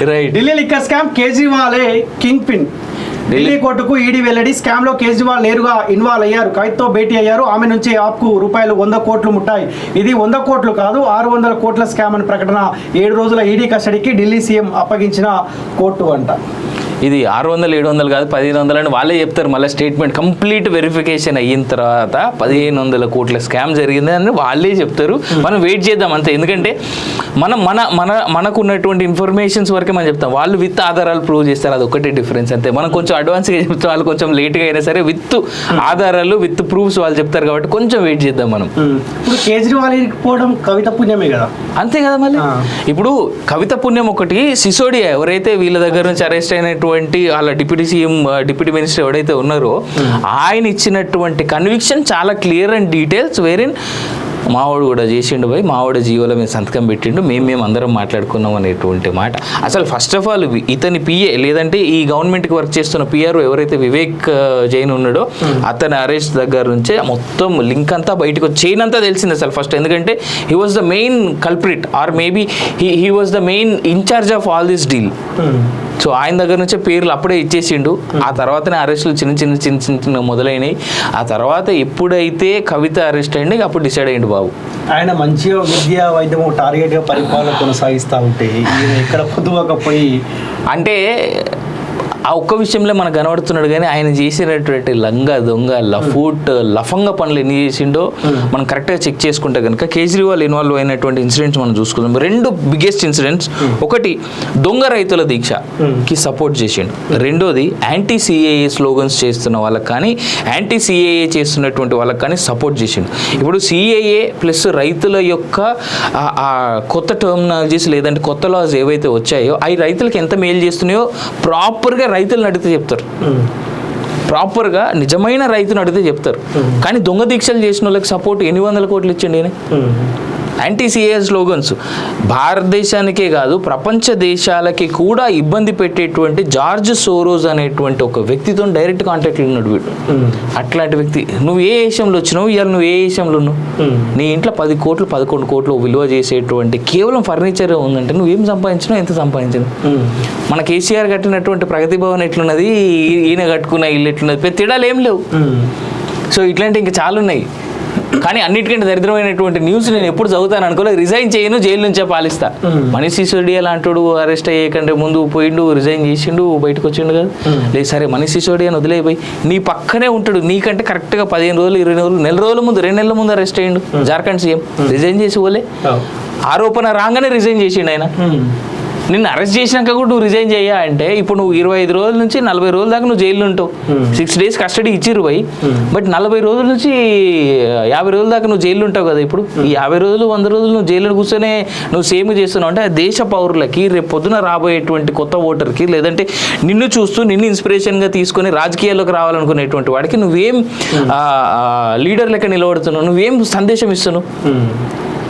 Delhi liquor scam కేజ్రీవాలే king pin Delhi కోర్టుకు ED వెల్లడి. స్కామ్లో కేజ్రీవాల్ నేరుగా ఇన్వాల్వ్ అయ్యారు. కవిత్తో భేటీ అయ్యారు. ఆమె నుంచి ఆప్కు రూపాయలు వంద కోట్లు ముట్టాయి. ఇది వంద కోట్లు కాదు ఆరు వందల కోట్ల స్కామ్ అని ప్రకటన. ఏడు రోజుల ఈడీ కస్టడీకి ఢిల్లీ సీఎం అప్పగించిన కోర్టు అంట. ఇది ఆరు వందలు ఏడు వందలు కాదు పదిహేను వందలు అని వాళ్ళే చెప్తారు. మళ్ళీ స్టేట్మెంట్ కంప్లీట్ వెరిఫికేషన్ అయిన తర్వాత పదిహేను వందల కోట్ల స్కామ్ జరిగింది అని వాళ్ళే చెప్తారు. మనం వెయిట్ చేద్దాం అంతే. ఎందుకంటే మనం మన మన మనకు ఉన్నటువంటి ఇన్ఫర్మేషన్స్ వరకే మనం చెప్తాం. వాళ్ళు విత్ ఆధారాలు ప్రూవ్ చేస్తారు. అది ఒకటే డిఫరెన్స్ అంతే. మనం కొంచెం అడ్వాన్స్గా చెప్తాం వాళ్ళు కొంచెం లేట్గా అయినా సరే విత్ ఆధారాలు విత్ ప్రూఫ్స్ వాళ్ళు చెప్తారు కాబట్టి కొంచెం వెయిట్ చేద్దాం మనం. ఇప్పుడు కేజ్రీవాల్ ఇరికిపోవడం కవిత పుణ్యమే కదా? అంతే కదా మళ్ళీ. ఇప్పుడు కవిత పుణ్యం ఒకటి సిసోడియా ఎవరైతే వీళ్ళ దగ్గర నుంచి అరెస్ట్ అయినటువంటి వాళ్ళ డిప్యూటీ సీఎం డిప్యూటీ మినిస్టర్ ఎవరైతే ఉన్నారో ఆయన ఇచ్చినటువంటి కన్విక్షన్ చాలా క్లియర్ అండ్ డీటెయిల్స్ వేరిన్ మావాడు కూడా చేసిండు పోయి మావాడు జీవోల మేము సంతకం పెట్టిండు మేము మేము అందరం మాట్లాడుకున్నాం అనేటువంటి మాట. అసలు ఫస్ట్ ఆఫ్ ఆల్ ఇతని పిఏ లేదంటే ఈ గవర్నమెంట్కి వర్క్ చేస్తున్న పిఆర్ ఎవరైతే వివేక్ జైన్ ఉన్నాడో అతని అరెస్ట్ దగ్గర నుంచే మొత్తం లింక్ అంతా బయటకు చైన్ అంతా తెలిసింది అసలు ఫస్ట్ ఎందుకంటే he was the main culprit or maybe he he was the main in-charge of all this deal so ఆయన దగ్గర నుంచే పేర్లు అప్పుడే ఇచ్చేసిండు. ఆ తర్వాతనే అరెస్టులు చిన్న చిన్న చిన్న చిన్న చిన్న మొదలైనవి ఆ తర్వాత ఎప్పుడైతే కవిత అరెస్ట్ అయింది అప్పుడు డిసైడ్ అయ్యిండు బాబు. ఆయన మంచిగా విద్య వైద్యం టార్గెట్గా పరిపాలన కొనసాగిస్తా ఉంటే ఎక్కడ పొద్దువకపోయి అంటే ఆ ఒక్క విషయంలో మనకు కనబడుతున్నాడు కానీ ఆయన చేసినటువంటి లంగ దొంగ లఫూట్ లఫంగ పనులు ఎన్ని చేసిండో మనం కరెక్ట్గా చెక్ చేసుకుంటే కనుక కేజ్రీవాల్ ఇన్వాల్వ్ అయినటువంటి ఇన్సిడెంట్స్ మనం చూసుకుందాం. రెండు బిగ్గెస్ట్ ఇన్సిడెంట్స్. ఒకటి దొంగ రైతుల దీక్షకి సపోర్ట్ చేసిండు. రెండోది యాంటీ సిఏఏ స్లోగన్స్ చేస్తున్న వాళ్ళకి కానీ యాంటీ సిఏఏ చేస్తున్నటువంటి వాళ్ళకి కానీ సపోర్ట్ చేసిండు. ఇప్పుడు సిఏఏ ప్లస్ రైతుల యొక్క కొత్త టర్మినాలజీస్ లేదంటే కొత్త లాస్ ఏవైతే వచ్చాయో అవి రైతులకు ఎంత మేలు చేస్తున్నాయో ప్రాపర్గా రైతులను అడిగితే చెప్తారు. ప్రాపర్గా నిజమైన రైతును అడిగితే చెప్తారు. కానీ దొంగ దీక్షలు చేసిన వాళ్ళకి సపోర్ట్ ఎన్ని వందల కోట్లు ఇచ్చండి యాంటీ సిఏ స్లోగన్స్ భారతదేశానికే కాదు ప్రపంచ దేశాలకి కూడా ఇబ్బంది పెట్టేటువంటి జార్జ్ సోరోజ్ అనేటువంటి ఒక వ్యక్తితో డైరెక్ట్ కాంటాక్ట్లో ఉన్నాడు వీడు. అట్లాంటి వ్యక్తి. నువ్వు ఏ దేశంలో వచ్చినావు? ఇవాళ నువ్వు ఏ దేశంలో ఉన్నావు? నీ ఇంట్లో పది కోట్లు పదకొండు కోట్లు విలువ చేసేటువంటి కేవలం ఫర్నిచర్ ఉందంటే నువ్వేం సంపాదించినావు? ఎంత సంపాదించినావు? మన కేసీఆర్ కట్టినటువంటి ప్రగతి భవన్ ఎట్లున్నది? ఈయన కట్టుకున్న ఇల్లు ఎట్లున్నది? పెద్ద తేడాలు ఏం లేవు. సో ఇట్లాంటి ఇంకా చాలా ఉన్నాయి. కానీ అన్నిటికంటే దరిద్రమైనటువంటి న్యూస్ నేను ఎప్పుడు చదువుతాను అనుకోలేదు. రిజైన్ చేయను జైలు నుంచే పాలిస్తా. మనీష్ సిసోడియా లాంటి అరెస్ట్ అయ్యేకంటే ముందు పోయిండు రిజైన్ చేసిండు బయటకు వచ్చిండు కదా. లేదు సరే మనీష్ సిసోడియాని వదిలేపోయి నీ పక్కనే ఉంటాడు. నీకంటే కరెక్ట్గా పదిహేను రోజులు ఇరవై రోజులు నెల రోజుల ముందు రెండు నెలల ముందు అరెస్ట్ అయ్యిండు. జార్ఖండ్ సీఎం. రిజైన్ చేసి పోలే ఆరోపణ రాగానే రిజైన్ చేసిండు ఆయన. నిన్ను అరెస్ట్ చేసినాక కూడా నువ్వు రిజైన్ చేయ అంటే ఇప్పుడు నువ్వు ఇరవై ఐదు రోజుల నుంచి నలభై రోజుల దాకా నువ్వు జైల్లో ఉంటావు. సిక్స్ డేస్ కస్టడీ ఇచ్చిర్రు పోయి బట్ నలభై రోజుల నుంచి యాభై రోజుల దాకా నువ్వు జైల్లో ఉంటావు కదా ఇప్పుడు. ఈ యాభై రోజులు వంద రోజులు నువ్వు జైల్లో కూర్చొనే నువ్వు సేమ్ చేస్తున్నావు. అంటే ఆ దేశ పౌరులకి రేపు పొద్దున రాబోయేటువంటి కొత్త ఓటర్కి లేదంటే నిన్ను చూస్తూ నిన్ను ఇన్స్పిరేషన్గా తీసుకొని రాజకీయాల్లోకి రావాలనుకునేటువంటి వాడికి నువ్వేం లీడర్ లెక్క నిలబడుతున్నావు? నువ్వేం సందేశం ఇస్తున్నావు?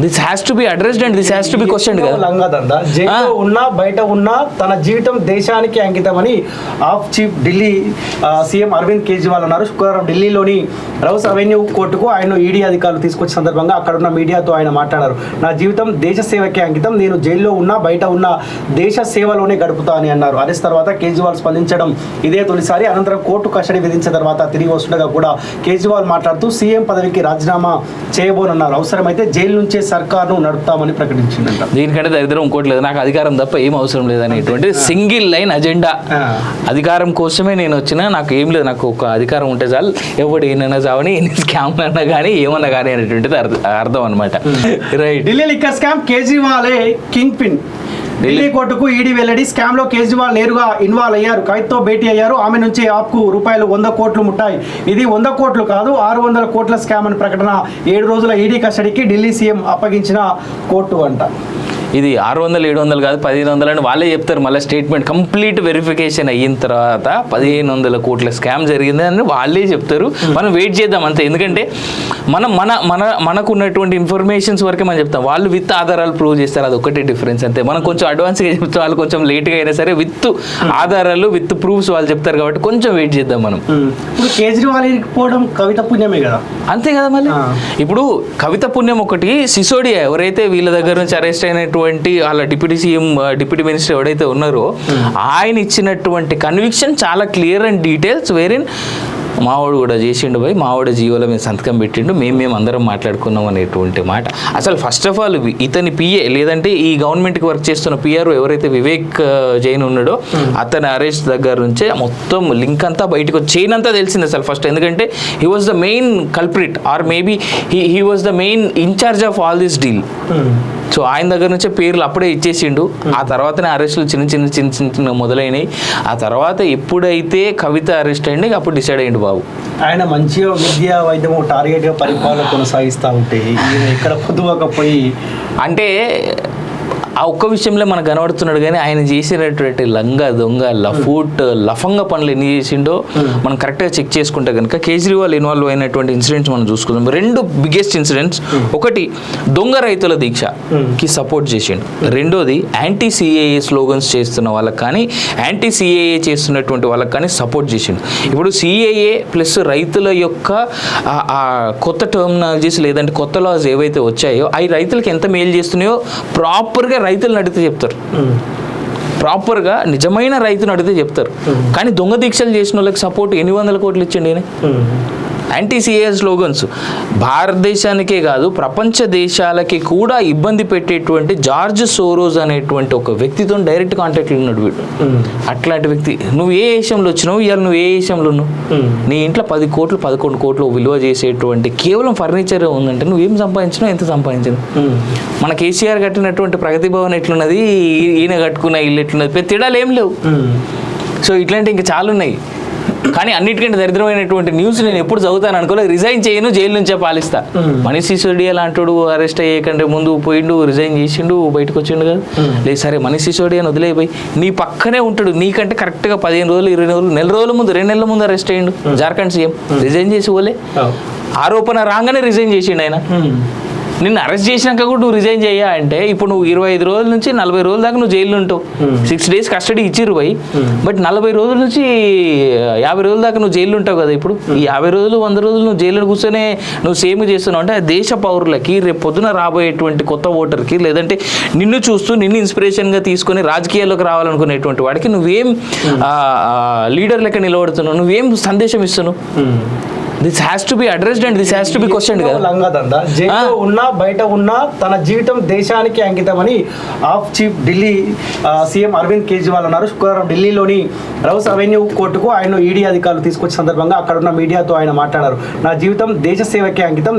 This has to be addressed and this has to be question కదా. జైల్లో ఉన్నా బయట ఉన్నా తన జీవితం దేశానికి అంకితమని ఆఫ్ చీఫ్ ఢిల్లీ సీఎం అరవింద్ కేజ్రీవాల్ అన్నారు. శుక్రవారం ఢిల్లీలోని రౌస్ అవెన్యూ కోర్టుకు ఆయన ఈడీ అధికారులు తీసుకొచ్చిన సందర్భంగా అక్కడ ఉన్న మీడియాతో ఆయన మాట్లాడారు. నా జీవితం దేశ సేవకి అంకితం. నేను జైల్లో ఉన్నా బయట ఉన్న దేశ సేవలోనే గడుపుతా అని అన్నారు. అరెస్ట్ తర్వాత కేజ్రీవాల్ స్పందించడం ఇదే తొలిసారి. అనంతరం కోర్టు కస్టడీ విధించిన తర్వాత తిరిగి వస్తుండగా కూడా కేజ్రీవాల్ మాట్లాడుతూ సీఎం పదవికి రాజీనామా చేయబోనన్నారు. అవసరమైతే జైలు నుంచే సర్కార్ను నడుపుతామని ప్రకటించిందంట. దీనికంటే దరిద్రం ఇంకోటి లేదు. నాకు అధికారం తప్ప ఏం అవసరం లేదు అనేటువంటి సింగిల్ లైన్ అజెండా. అధికారం కోసమే నేను వచ్చినా నాకు ఏం లేదు. నాకు ఒక అధికారం ఉంటే చాలు. ఎవడు ఏనైనా చావని స్కామ్ అన్నా కానీ ఏమన్నా కానీ అనేటువంటిది అర్థం అర్థం అనమాట రైట్ ఢిల్లీ లిక్కర్ స్కామ్ కేజ్రీవాలే కింగ్ పిన్. ఢిల్లీ కోర్టుకు ఈడీ వెల్లడి స్కామ్లో కేజ్రీవాల్ నేరుగా ఇన్వాల్వ్ అయ్యారు. కవిత్తో భేటీ అయ్యారు. ఆమె నుంచి ఆప్కు రూపాయలు వంద కోట్లు ముట్టాయి. ఇది వంద కోట్లు కాదు ఆరు వందల కోట్ల స్కామ్ అని ప్రకటన ఏడు రోజుల ఈడీ కస్టడీకి ఢిల్లీ సీఎం అప్పగించిన కోర్టు అంట. ఇది ఆరు వందలు ఏడు వందలు కాదు పదిహేను వందలు అని వాళ్ళే చెప్తారు. మళ్ళీ స్టేట్మెంట్ కంప్లీట్ వెరిఫికేషన్ అయిన తర్వాత పదిహేను వందల కోట్ల స్కామ్ జరిగింది అని వాళ్ళే చెప్తారు. మనం వెయిట్ చేద్దాం అంతే. ఎందుకంటే మనం మన మన మనకు ఉన్నటువంటి ఇన్ఫర్మేషన్స్ వరకే మనం చెప్తాం. వాళ్ళు విత్ ఆధారాలు ప్రూవ్ చేస్తారు అది ఒకటే డిఫరెన్స్ అంతే. మనం కొంచెం అడ్వాన్స్గా చెప్తాం వాళ్ళు కొంచెం లేట్గా అయినా సరే విత్ ఆధారాలు విత్ ప్రూఫ్స్ వాళ్ళు చెప్తారు కాబట్టి కొంచెం వెయిట్ చేద్దాం మనం. ఉమ్. ఇప్పుడు కేజ్రీవాల్ పోవడం కవిత పుణ్యమే కదా? అంతే కదా మళ్ళీ. ఇప్పుడు కవిత పుణ్యం ఒకటి సిసోడియా ఎవరైతే వీళ్ళ దగ్గర నుంచి అరెస్ట్ అయినటువంటి వాళ్ళ డిప్యూటీ సీఎం డిప్యూటీ మినిస్టర్ ఎవరైతే ఉన్నారో ఆయన ఇచ్చినటువంటి కన్విక్షన్ చాలా క్లియర్ అండ్ డీటెయిల్స్ వేరిన్ మావాడు కూడా చేసిండు పోయి మావాడు జీవోల మీద సంతకం పెట్టిండు మేము మేము అందరం మాట్లాడుకున్నాం అనేటువంటి మాట. అసలు ఫస్ట్ ఆఫ్ ఆల్ ఇతని పిఏ లేదంటే ఈ గవర్నమెంట్కి వర్క్ చేస్తున్న పిఆర్ ఎవరైతే వివేక్ జైన్ ఉన్నాడో అతని అరెస్ట్ దగ్గర నుంచే మొత్తం లింక్ అంతా బయటకు చైన్ అంతా తెలిసింది అసలు ఫస్ట్ ఎందుకంటే he was the main culprit or maybe he he was the main in-charge of all this deal. So ఆయన దగ్గర నుంచే పేర్లు అప్పుడే ఇచ్చేసిండు. ఆ తర్వాతనే అరెస్టులు చిన్న చిన్న చిన్న చిన్న చిన్న మొదలైనవి ఆ తర్వాత ఎప్పుడైతే కవిత అరెస్ట్ అయింది అప్పుడు డిసైడ్ అయ్యిండు బాబు. ఆయన మంచిగా విద్య వైద్యం టార్గెట్గా పరిపాలన కొనసాగిస్తా ఉంటే ఎక్కడ పొద్దువకపోయి అంటే ఆ ఒక్క విషయంలో మనకు కనబడుతున్నాడు కానీ ఆయన చేసినటువంటి లంగ దొంగ లఫూట్ లఫంగ పనులు ఎన్ని చేసిండో మనం కరెక్ట్గా చెక్ చేసుకుంటే కనుక కేజ్రీవాల్ ఇన్వాల్వ్ అయినటువంటి ఇన్సిడెంట్స్ మనం చూసుకుందాం. రెండు బిగ్గెస్ట్ ఇన్సిడెంట్స్. ఒకటి దొంగ రైతుల దీక్షకి సపోర్ట్ చేసిండు. రెండోది యాంటీ సిఏఏ స్లోగన్స్ చేస్తున్న వాళ్ళకి కానీ యాంటీ సిఏఏ చేస్తున్నటువంటి వాళ్ళకి కానీ సపోర్ట్ చేసిండు. ఇప్పుడు సిఏఏ ప్లస్ రైతుల యొక్క కొత్త టర్మినాలజీస్ లేదంటే కొత్త లాస్ ఏవైతే వచ్చాయో అవి రైతులకు ఎంత మేలు చేస్తున్నాయో ప్రాపర్గా రైతులను అడిగితే చెప్తారు. ప్రాపర్గా నిజమైన రైతును అడిగితే చెప్తారు. కానీ దొంగ దీక్షలు చేసిన వాళ్ళకి సపోర్ట్ ఎన్ని వందల కోట్లు ఇచ్చండి ఈయన? ఉమ్. యాంటీ సిఏ స్లోగన్స్ భారతదేశానికే కాదు ప్రపంచ దేశాలకి కూడా ఇబ్బంది పెట్టేటువంటి జార్జ్ సోరోజ్ అనేటువంటి ఒక వ్యక్తితో డైరెక్ట్ కాంటాక్ట్లో ఉన్నాడు వీడు. అట్లాంటి వ్యక్తి నువ్వు ఏ దేశంలో వచ్చినావు ఇవాళ నువ్వు ఏ దేశంలో ఉన్నావు. నీ ఇంట్లో పది కోట్లు పదకొండు కోట్లు విలువ చేసేటువంటి కేవలం ఫర్నిచర్ ఉందంటే నువ్వేం సంపాదించినావు ఎంత సంపాదించినావు. మన కేసీఆర్ కట్టినటువంటి ప్రగతి భవన్ ఎట్లున్నది ఈయన కట్టుకున్న ఇల్లు ఎట్లున్నది పెద్ద తేడాలు ఏం లేవు. సో ఇట్లాంటి ఇంకా చాలా ఉన్నాయి కానీ అన్నిటికంటే దరిద్రమైనటువంటి న్యూస్ నేను ఎప్పుడు చదువుతాను అనుకోలేదు. రిజైన్ చేయను జైలు నుంచే పాలిస్తా. మనీష్ సిసోడియా లాంటి అరెస్ట్ అయ్యేకంటే ముందు పోయిండు రిజైన్ చేసిండు బయటకు వచ్చిండు కదా. లేదు సరే మనీష్ సిసోడియాని వదిలేపోయి నీ పక్కనే ఉంటాడు. నీకంటే కరెక్ట్గా పదిహేను రోజులు ఇరవై రోజులు నెల రోజుల ముందు రెండు నెలల ముందు అరెస్ట్ అయ్యిండు. జార్ఖండ్ సీఎం. రిజైన్ చేసి పోలే. ఆరోపణ రాగానే రిజైన్ చేసిండు ఆయన. నిన్ను అరెస్ట్ చేసినాక కూడా నువ్వు రిజైన్ చేయ అంటే ఇప్పుడు నువ్వు ఇరవై ఐదు రోజుల నుంచి నలభై రోజుల దాకా నువ్వు జైల్లో ఉంటావు. Hmm. సిక్స్ డేస్ కస్టడీ ఇచ్చిర్రు పోయి Hmm. బట్ నలభై రోజుల నుంచి యాభై రోజుల దాకా నువ్వు జైల్లో ఉంటావు కదా ఇప్పుడు. ఈ యాభై రోజులు వంద రోజులు నువ్వు జైల్లో కూర్చొనే నువ్వు సేమ్ చేస్తున్నావు. అంటే ఆ దేశ పౌరులకి రేపు పొద్దున రాబోయేటువంటి కొత్త ఓటర్కి లేదంటే నిన్ను చూస్తూ నిన్ను ఇన్స్పిరేషన్గా తీసుకొని రాజకీయాల్లోకి రావాలనుకునేటువంటి వాడికి నువ్వేం లీడర్ లెక్క నిలబడుతున్నావు. నువ్వేం సందేశం ఇస్తున్నావు? ఉమ్. This has to be addressed and this has to be question కదా. లంగదండ. జైల్లో. ఉన్నా బయట ఉన్నా తన జీవితం దేశానికి అంకితమని ఆఫ్ చీఫ్ ఢిల్లీ సీఎం అరవింద్ కేజ్రీవాల్ అన్నారు. శుక్రవారం ఢిల్లీలోని రౌస్ అవెన్యూ కోర్టుకు ఆయన ఈడీ అధికారులు తీసుకొచ్చిన సందర్భంగా అక్కడ ఉన్న మీడియాతో ఆయన మాట్లాడారు. నా జీవితం దేశ సేవకి అంకితం